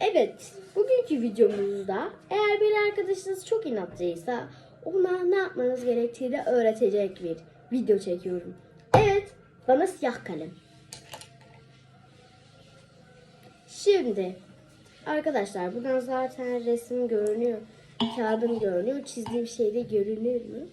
Evet, bugünkü videomuzda eğer bir arkadaşınız çok inatçıysa ona ne yapmanız gerektiğini öğretecek bir video çekiyorum. Evet, bana siyah kalem. Şimdi arkadaşlar buradan zaten resim görünüyor. Kağıdım görünüyor. Çizdiğim şey de görünür mü?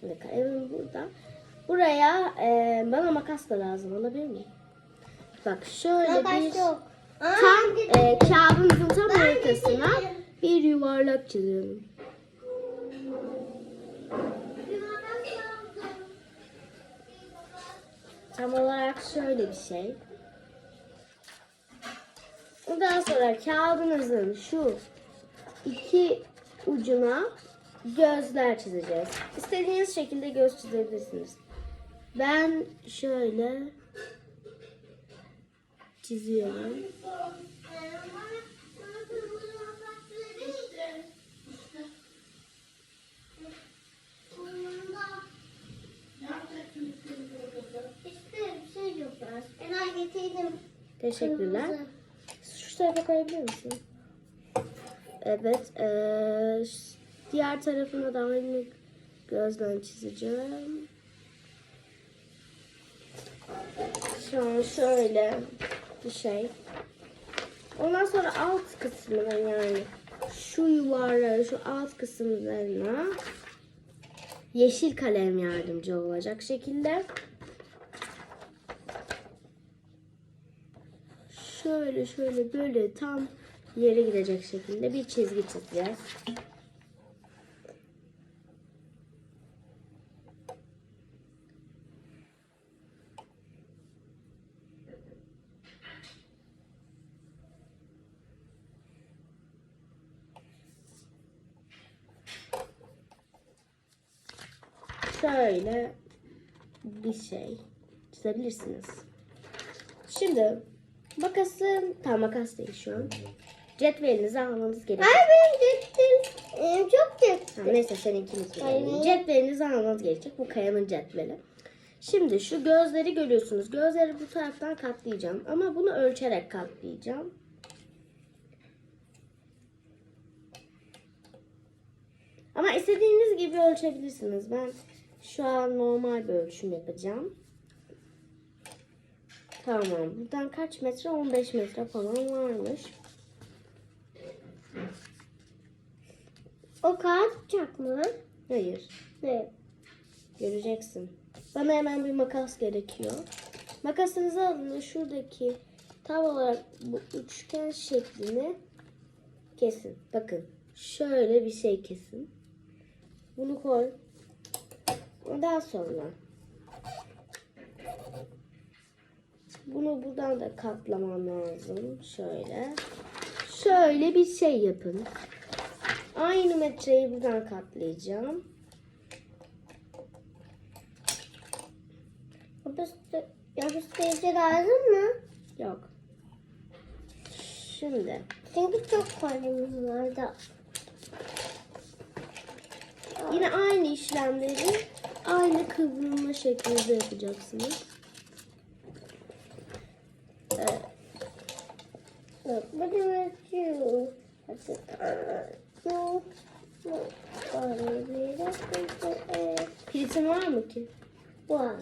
Şimdi kalemim burada. Buraya e, bana makas da lazım olabilir mi? Bak şöyle bir tam e, kağıdımızın tam ortasına bir yuvarlak çiziyorum. Tam olarak şöyle bir şey. Ondan sonra kağıdınızın şu iki ucuna gözler çizeceğiz. İstediğiniz şekilde göz çizebilirsiniz. Ben şöyle çiziyorum. Teşekkürler. Şu tarafa koyabilir misin? Evet. eee, ş- diğer tarafına da aynı gözden çizeceğim. Şu an şöyle bir şey. Ondan sonra alt kısmına yani şu yuvarları şu alt kısımlarına yeşil kalem yardımcı olacak şekilde şöyle şöyle böyle tam yere gidecek şekilde bir çizgi çizeceğiz. Şöyle bir şey çizebilirsiniz. Şimdi makası, tam makas değil şu an. Cetvelinizi almanız gerekiyor. Ay ben gittim. Ee, çok. Tamam, neyse seninkini. Kalemi. Cetvelinizi almanız gerekecek. Bu kayanın cetveli. Şimdi şu gözleri görüyorsunuz. Gözleri bu taraftan katlayacağım. Ama bunu ölçerek katlayacağım. Ama istediğiniz gibi ölçebilirsiniz. Ben şu an normal bir ölçüm yapacağım. Tamam. Buradan kaç metre? 15 metre falan varmış. O kalkacak mı? Hayır. Ne? Göreceksin. Bana hemen bir makas gerekiyor. Makasınızı alın ve şuradaki tam olarak bu üçgen şeklini kesin. Bakın şöyle bir şey kesin. Bunu koy. Ondan sonra bunu buradan da katlamam lazım. Şöyle. Şöyle bir şey yapın. Aynı metreyi buradan katlayacağım. Yapıştı, yapıştırıcı lazım mı? Yok. Şimdi Çünkü çok kalemiz var da. yine aynı işlemleri aynı kıvrılma şeklinde yapacaksınız. Evet. Var mı ki? var.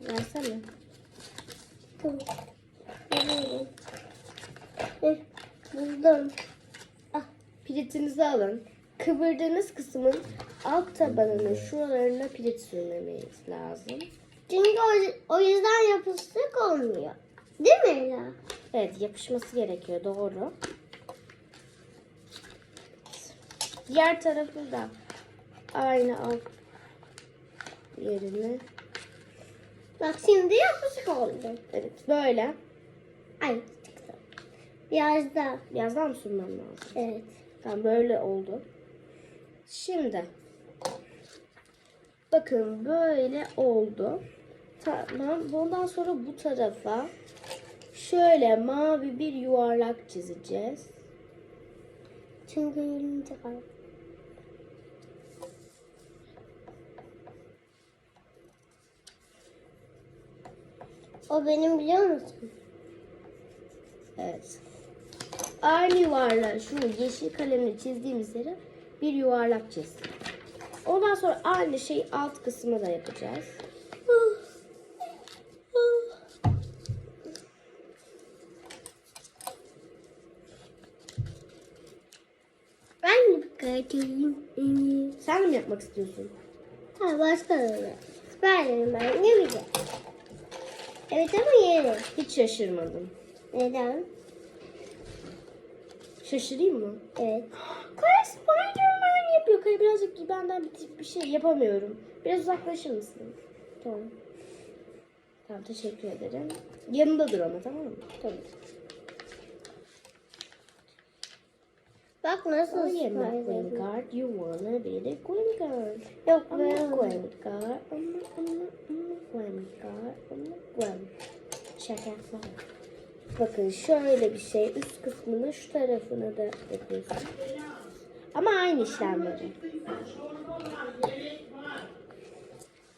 Versene. Tamam. Eh, buldum. Piritinizi alın. Kıvırdığınız kısmın alt tabanını şuralarına pirit sürmemeniz lazım. Çünkü o, o yüzden yapıştık olmuyor. Değil mi Ela? Evet yapışması gerekiyor doğru. Diğer tarafı da aynı alt yerine. Bak şimdi yapışık oldu. Evet böyle. Ay çıktı. Biraz daha. Biraz daha mı sürmem lazım? Evet. Tamam böyle oldu. Şimdi bakın böyle oldu. Tamam. Bundan sonra bu tarafa şöyle mavi bir yuvarlak çizeceğiz. Çünkü elimde kaldı. O benim biliyor musun? Evet. aynı yuvarlak, şu yeşil kalemle çizdiğimiz yere bir yuvarlak çiz. Ondan sonra aynı şeyi alt kısmına da yapacağız. Ben de kaçayım. Sen de mi yapmak istiyorsun? Ha başka öyle. Spiderman ne güzel. Evet ama yeni. Hiç şaşırmadım. Neden? Şaşırayım mı? Evet. Kaya Spider-Man yapıyor. Kaya birazcık benden bir, tip bir şey yapamıyorum. Biraz uzaklaşır mısın? Tamam. Tamam teşekkür ederim. Yanında dur ama tamam mı? Tamam. Bak nasıl Oh yeah, my green card. You wanna be the green card. Yok I'm ben not green card. I'm not, I'm not, I'm not green card. I'm green. Check out my. Bakın şöyle bir şey. Üst kısmını şu tarafına da yapıyorsun. Ama aynı işlemleri.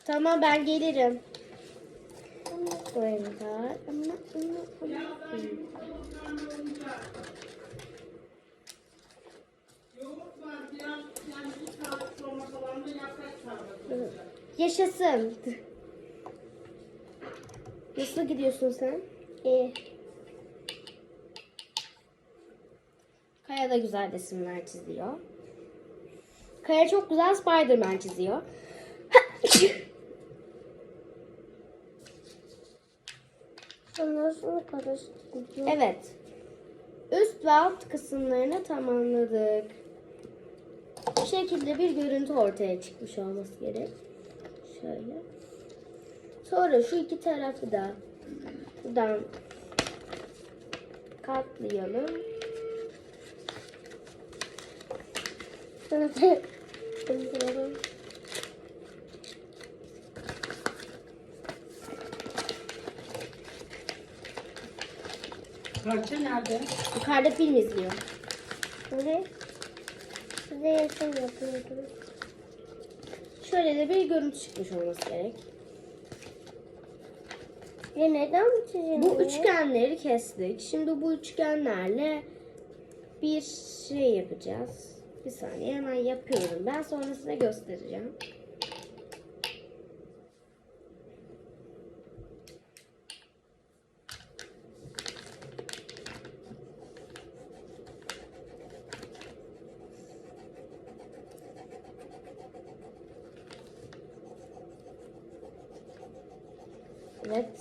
Tamam ben gelirim. Yaşasın. Nasıl gidiyorsun sen? İyi. Kaya da güzel resimler çiziyor. Kaya çok güzel Spider-Man çiziyor. Evet. Üst ve alt kısımlarını tamamladık. Bu şekilde bir görüntü ortaya çıkmış olması gerek. Şöyle. Sonra şu iki tarafı da buradan katlayalım. Parça nerede? Yukarıda film izliyor. Size, size resim yapıyordum. Şöyle de bir görüntü çıkmış olması gerek. Ya neden bu çizim? Bu üçgenleri kestik. Şimdi bu üçgenlerle bir şey yapacağız. Bir saniye hemen yapıyorum. Ben sonrasında göstereceğim. Evet,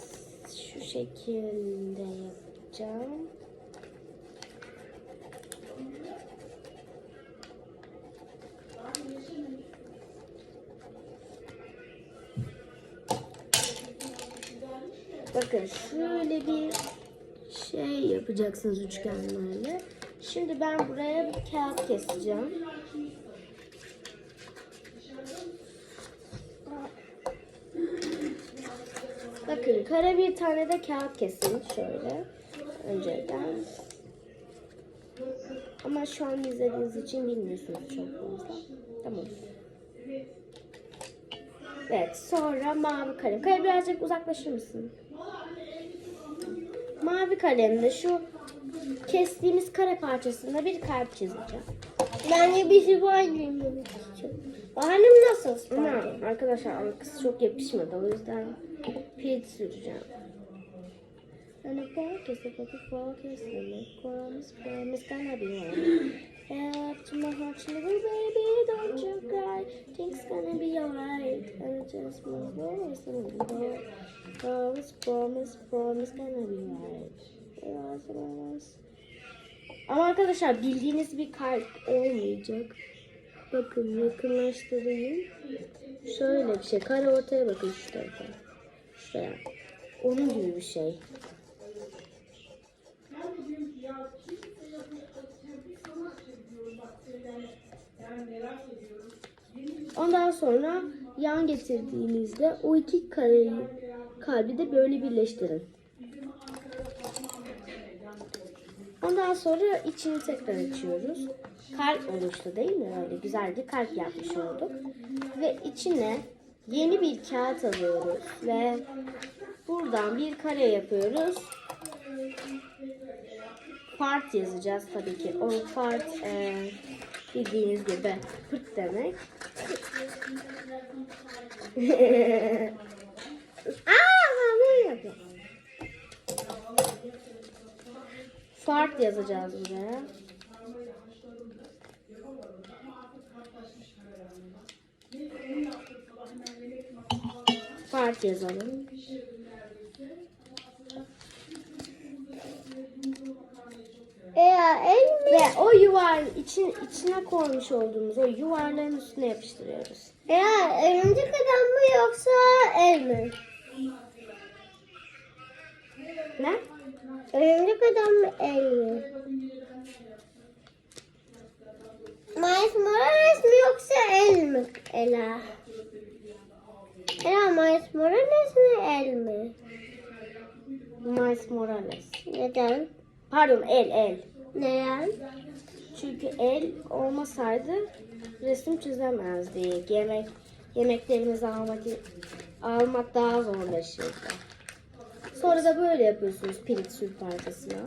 şu şekilde yapacağım. Bakın şöyle bir şey yapacaksınız üçgenlerle. Şimdi ben buraya bir kağıt keseceğim. Bakın kare bir tane de kağıt kesin şöyle önceden. Ama şu an izlediğiniz için bilmiyorsunuz çok fazla. Tamam. Evet sonra mavi kalem. Kare birazcık uzaklaşır mısın? Mavi kalemde şu kestiğimiz kare parçasında bir kalp çizeceğim. Ben de bir Spiderman demek istiyorum. Benim nasıl Spiderman? arkadaşlar arkası çok yapışmadı o yüzden pil süreceğim. And a focus, a focus, focus, and a promise, promise, gonna be one. Help to my heart, little baby, don't you cry. Things gonna be alright. And just move voice and go. Promise, promise, promise, gonna be right. Promise, promise. Ama arkadaşlar bildiğiniz bir kalp olmayacak. Bakın yakınlaştırayım. Şöyle bir şey. Kare ortaya bakın şu tarafa. Şuraya. Onun gibi bir şey. Ondan sonra yan getirdiğinizde o iki kareyi kalbi de böyle birleştirin. Ondan sonra içini tekrar açıyoruz. Kalp oluştu değil mi? Öyle güzel bir kalp yapmış olduk. Ve içine yeni bir kağıt alıyoruz ve buradan bir kare yapıyoruz. fart yazacağız tabii ki. O fart e, bildiğiniz gibi pırt demek. Aa ben bunu yapıyorum. Fart yazacağız buraya. Fart yazalım. Eğer el mi? Ve o yuvar için içine koymuş olduğumuz o yuvarların üstüne yapıştırıyoruz. Eğer örümcek adam mı yoksa el mi? Ne? Örümcek adam mı el mi? Miles Morales mi yoksa el mi? Ela. Ela Miles Morales mi el mi? Miles Morales. Neden? Pardon el el. Neden? Çünkü el olmasaydı resim çizemezdik. Yemek yemeklerimizi almak almak daha zorlaşırdı. Sonra da böyle yapıyorsunuz pirinç süt parçasına.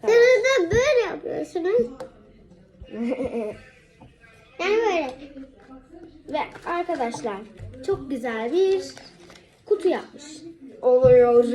Sonra da böyle yapıyorsunuz. Yani böyle. Ve arkadaşlar çok güzel bir kutu yapmış oluyoruz.